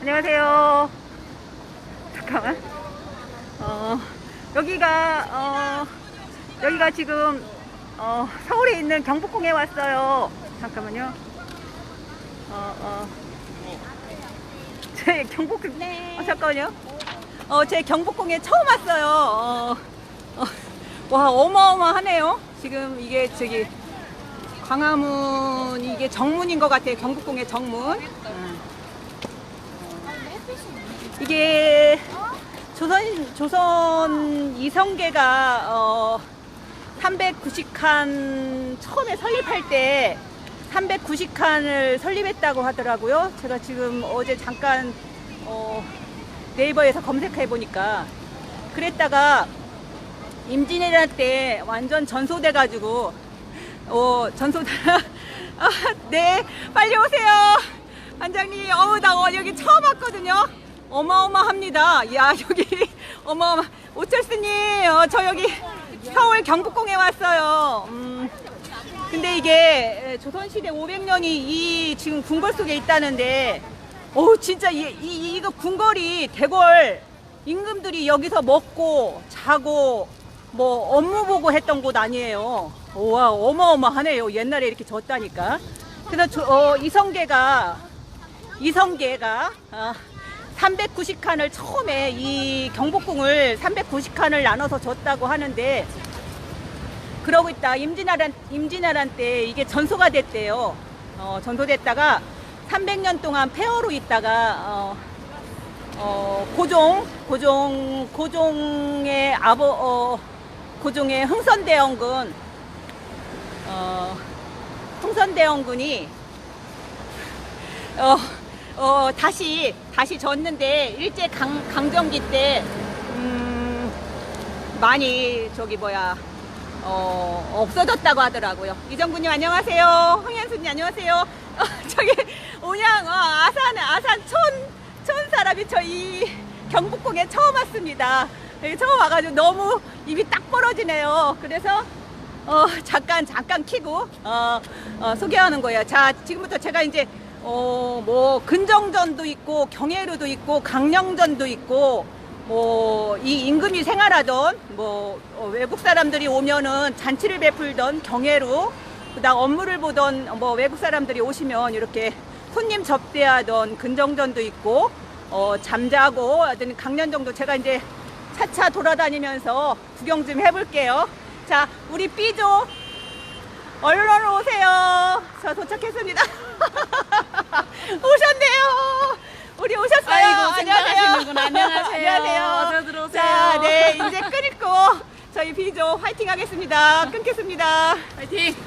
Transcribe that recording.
안녕하세요. 잠깐만. 어, 여기가, 어, 여기가 지금, 어, 서울에 있는 경복궁에 왔어요. 잠깐만요. 어, 어. 제 경복궁, 어, 잠깐만요. 어, 제 경복궁에 처음 왔어요. 어, 어, 와, 어마어마하네요. 지금 이게 저기, 광화문, 이게 정문인 것 같아요. 경복궁의 정문. 음. 이게 조선 조선 이성계가 어 390칸 처음에 설립할 때 390칸을 설립했다고 하더라고요. 제가 지금 어제 잠깐 어 네이버에서 검색해 보니까 그랬다가 임진왜란 때 완전 전소돼 가지고 어 전소돼 아, 네 빨리 오세요. 반장님, 어우, 나 어, 여기 처음 왔거든요. 어마어마합니다. 야, 여기, 어마어마. 오철스님, 어, 저 여기 서울 경복궁에 왔어요. 음, 근데 이게 조선시대 500년이 이 지금 궁궐 속에 있다는데, 어우, 진짜 이, 이, 이거 궁궐이 대궐 임금들이 여기서 먹고 자고 뭐 업무 보고 했던 곳 아니에요. 와, 어마어마하네요. 옛날에 이렇게 졌다니까. 그래서 저, 어, 이성계가 이성계가 어, 390칸을 처음에 이 경복궁을 390칸을 나눠서 줬다고 하는데 그러고 있다 임진왜란 임진왜란 때 이게 전소가 됐대요. 어, 전소됐다가 300년 동안 폐허로 있다가 어, 어, 고종 고종 고종의 아버 어, 고종의 흥선대원군 어, 흥선대원군이 어, 어, 다시, 다시 졌는데, 일제 강, 강점기 때, 음, 많이, 저기, 뭐야, 어, 없어졌다고 하더라고요. 이정구님 안녕하세요. 황현수님 안녕하세요. 어, 저기, 온양, 어, 아산, 아산 촌, 촌 사람이 저 이 경복궁에 처음 왔습니다. 처음 와가지고 너무 입이 딱 벌어지네요. 그래서, 어, 잠깐, 잠깐 키고, 어, 어, 소개하는 거예요. 자, 지금부터 제가 이제, 어, 뭐, 근정전도 있고, 경혜루도 있고, 강령전도 있고, 뭐, 이 임금이 생활하던, 뭐, 어, 외국 사람들이 오면은 잔치를 베풀던 경혜루, 그 다음 업무를 보던 뭐, 외국 사람들이 오시면 이렇게 손님 접대하던 근정전도 있고, 어, 잠자고, 하여튼 강련정도 제가 이제 차차 돌아다니면서 구경 좀 해볼게요. 자, 우리 B조, 얼른 오세요. 저 도착했습니다. 오셨네요. 우리 오셨어요. 아이고. 안녕하세요. 안녕하세요. 어서 들어오세요. 자, 네, 이제 끊고 저희 비조 화이팅 하겠습니다. 끊겠습니다. 파이팅!